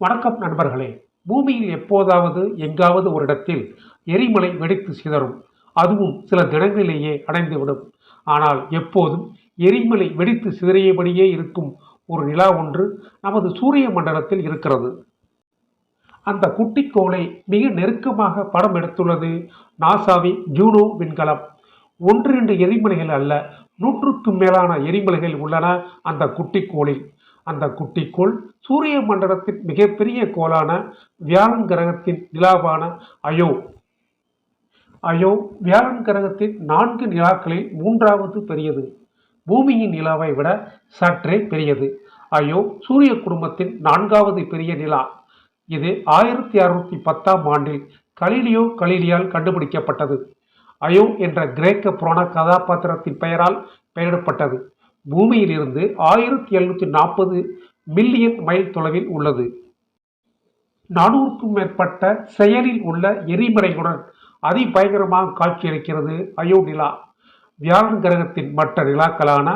வணக்கம் நண்பர்களே. பூமியில் எப்போதாவது எங்காவது ஒரு இடத்தில் எரிமலை வெடித்து சிதறும். அதுவும் சில தினங்களிலேயே அடைந்துவிடும். ஆனால் எப்போதும் எரிமலை வெடித்து சிதறியபடியே இருக்கும் ஒரு நிலா ஒன்று நமது சூரிய மண்டலத்தில் இருக்கிறது. அந்த குட்டிக்கோளை மிக நெருக்கமாக படம் எடுத்துள்ளது நாசாவின் ஜூனோ விண்கலம். ஒன்று இரண்டு எரிமலைகள் அல்ல நூற்றுக்கும் மேலான எரிமலைகள் உள்ளன அந்த குட்டிக்கோளில் அந்த குட்டிக்கோள் சூரிய மண்டலத்தின் மிகப்பெரிய கோளான வியாழன் கிரகத்தின் நிலாவான அயோ. அயோ வியாழன் கிரகத்தின் நான்கு நிலாக்களில் மூன்றாவது பெரியது. பூமியின் நிலாவை விட சற்றே பெரியது. அயோ சூரிய குடும்பத்தின் நான்காவது பெரிய நிலா. இது ஆயிரத்தி அறுநூத்தி பத்தாம் ஆண்டில் கலீலியோ கலீலியால் கண்டுபிடிக்கப்பட்டது. அயோ என்ற கிரேக்க புராண கதாபாத்திரத்தின் பெயரால் பெயரிடப்பட்டது. பூமியிலிருந்து ஆயிரத்தி எழுநூற்றி நாற்பது மில்லியன் மைல் தொலைவில் உள்ளது. நானூறுக்கும் மேற்பட்ட செயலில் உள்ள எரிமறைகளுடன் அதிபயங்கரமாக காட்சியளிக்கிறது அயோ நிலா. வியாழன் கிரகத்தின் மற்ற நிலாக்களான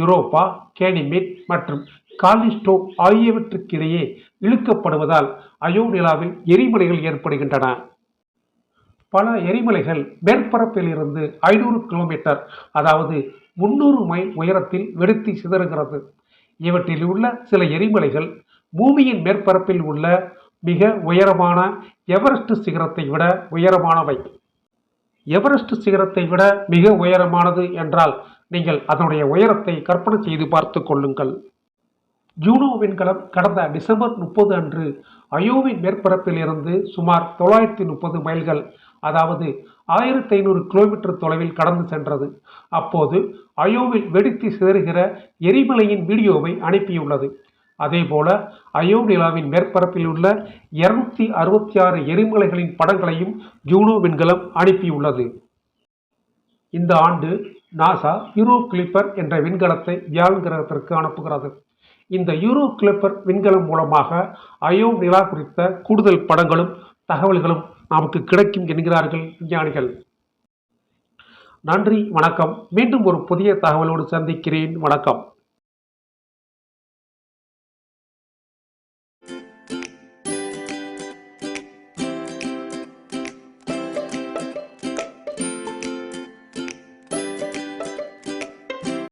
யூரோப்பா கேனிமிட் மற்றும் காலிஸ்டோ ஆகியவற்றுக்கிடையே இழுக்கப்படுவதால் அயோ நிலாவில் எரிமலைகள் ஏற்படுகின்றன. பல எரிமலைகள் மேற்பரப்பில் இருந்து ஐநூறு கிலோமீட்டர் அதாவது முன்னூறு மைல் உயரத்தில் வெடித்து சிதறுகிறது. இவற்றில் உள்ள சில எரிமலைகள் பூமியின் மேற்பரப்பில் உள்ள மிக உயரமான எவரெஸ்ட் சிகரத்தை விட உயரமானவை. எவரெஸ்ட் சிகரத்தை விட மிக உயரமானது என்றால் நீங்கள் அதனுடைய உயரத்தை கற்பனை செய்து பார்த்து கொள்ளுங்கள். ஜூனோ விண்கலம் கடந்த டிசம்பர் முப்பது அன்று அயோவின் மேற்பரப்பில் இருந்து சுமார் தொள்ளாயிரத்தி முப்பது மைல்கள் அதாவது ஆயிரத்தி ஐநூறு கிலோமீட்டர் தொலைவில் கடந்து சென்றது. அப்போது அயோவில் வெடித்து சிதறுகிற எரிமலையின் வீடியோவை அனுப்பியுள்ளது. அதேபோல அயோ நிலாவின் மேற்பரப்பில் உள்ள இருநூத்தி அறுபத்தி ஆறு எரிமலைகளின் படங்களையும் ஜூனோ விண்கலம் அனுப்பியுள்ளது. இந்த ஆண்டு நாசா யூரோ கிளிப்பர் என்ற விண்கலத்தை வியாழன் கிரகத்திற்கு அனுப்புகிறது. இந்த யூரோ கிளிப்பர் விண்கலம் மூலமாக அயோ நிலா குறித்த கூடுதல் படங்களும் தகவல்களும் நமக்கு கிடைக்கும் என்கிறார்கள் விஞ்ஞானிகள். நன்றி வணக்கம். மீண்டும் ஒரு புதிய தகவலோடு சந்திக்கிறேன். வணக்கம்.